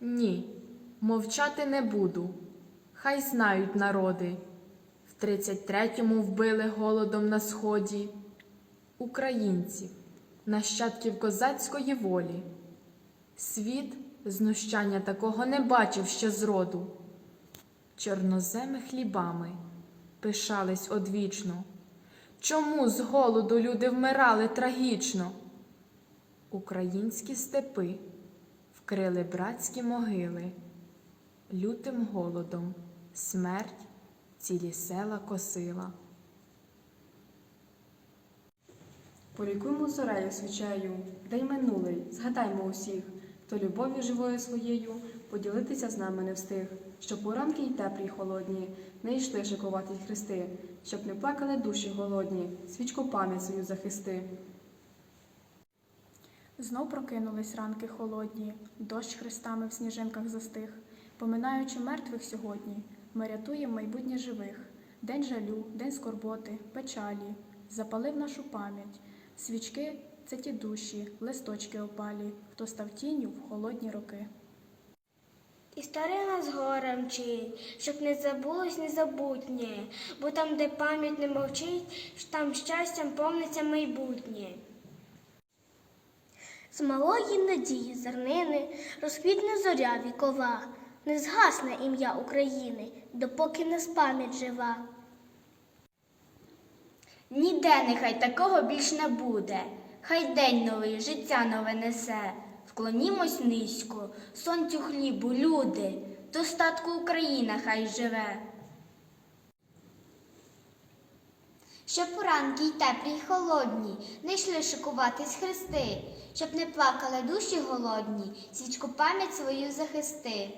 Ні, мовчати не буду. Хай знають народи. В 33-му вбили голодом на сході українців, нащадків козацької волі. Світ знущання такого не бачив ще зроду. Чорноземи хлібами пишались одвічно. Чому з голоду люди вмирали трагічно? Українські степи вкрили братські могили, лютим голодом смерть цілі села косила. Полікуймо зорею свічею, день минулий, згадаймо усіх, хто любов'ю живою своєю поділитися з нами не встиг, щоб поранки й теплі й холодні не йшли шикувати хрести, щоб не плакали душі голодні, свічку пам'ять свою захисти. Знов прокинулись ранки холодні, дощ хрестами в сніжинках застиг. Поминаючи мертвих сьогодні, ми рятуємо майбутнє живих. День жалю, день скорботи, печалі, запалив нашу пам'ять. Свічки це ті душі, листочки опалі, хто став тінню в холодні роки. Історія нас горем мчить, щоб не забулось незабутнє, бо там, де пам'ять не мовчить, там щастям повниться майбутнє. З малої надії зернини розквітне зоря вікова, не згасне ім'я України, допоки нас пам'ять жива. Ніде нехай такого більш не буде. Хай день новий, життя нове несе. Вклонімось низько, сонцю хлібу, люди, достатку Україна хай живе. Щоб ранки й теплі й холодні, не йшли шикуватись хрести, щоб не плакали душі голодні, свічку пам'ять свою захисти.